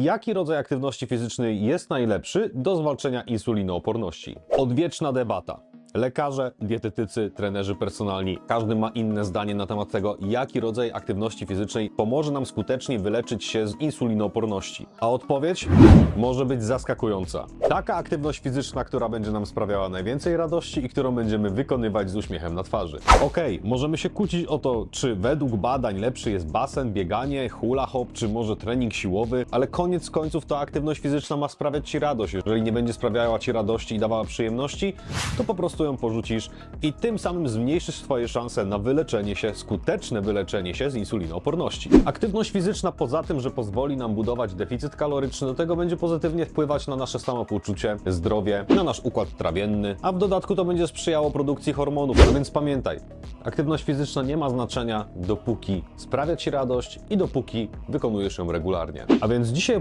jaki rodzaj aktywności fizycznej jest najlepszy do zwalczenia insulinooporności. Odwieczna debata. Lekarze, dietetycy, trenerzy personalni, każdy ma inne zdanie na temat tego, jaki rodzaj aktywności fizycznej pomoże nam skutecznie wyleczyć się z insulinooporności. A odpowiedź może być zaskakująca. Taka aktywność fizyczna, która będzie nam sprawiała najwięcej radości i którą będziemy wykonywać z uśmiechem na twarzy. Okej, możemy się kłócić o to, czy według badań lepszy jest basen, bieganie, hula hop, czy może trening siłowy, ale koniec końców ta aktywność fizyczna ma sprawiać Ci radość. Jeżeli nie będzie sprawiała Ci radości i dawała przyjemności, to po prostu ją porzucisz i tym samym zmniejszysz swoje szanse na wyleczenie się, skuteczne wyleczenie się z insulinooporności. Aktywność fizyczna poza tym, że pozwoli nam budować deficyt kaloryczny, do tego będzie pozytywnie wpływać na nasze samopoczucie, zdrowie, na nasz układ trawienny, a w dodatku to będzie sprzyjało produkcji hormonów. A więc pamiętaj, aktywność fizyczna nie ma znaczenia dopóki sprawia Ci radość i dopóki wykonujesz ją regularnie. A więc dzisiaj